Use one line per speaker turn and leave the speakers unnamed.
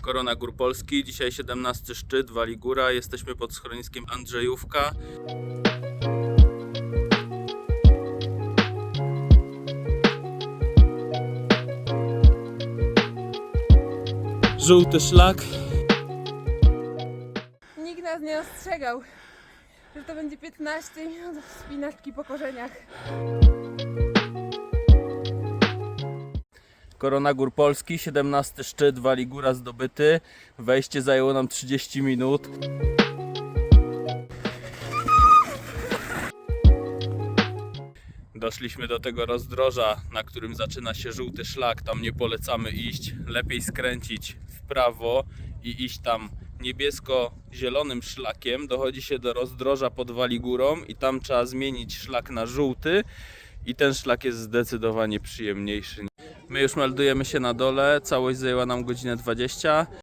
Korona Gór Polski, dzisiaj 17 szczyt, Wali Góra, jesteśmy pod schroniskiem Andrzejówka. Żółty szlak,
Nikt nas nie ostrzegał, że to będzie 15 minut wspinaczki po korzeniach.
Korona Gór Polski, 17 szczyt, Wali Góra zdobyty. Wejście zajęło nam 30 minut. Doszliśmy do tego rozdroża, na którym zaczyna się żółty szlak. Tam nie polecamy iść. Lepiej skręcić w prawo i iść tam niebiesko-zielonym szlakiem. Dochodzi się do rozdroża pod Wali Górą i tam trzeba zmienić szlak na żółty. I ten szlak jest zdecydowanie przyjemniejszy. My już meldujemy się na dole, całość zajęła nam godzinę 20.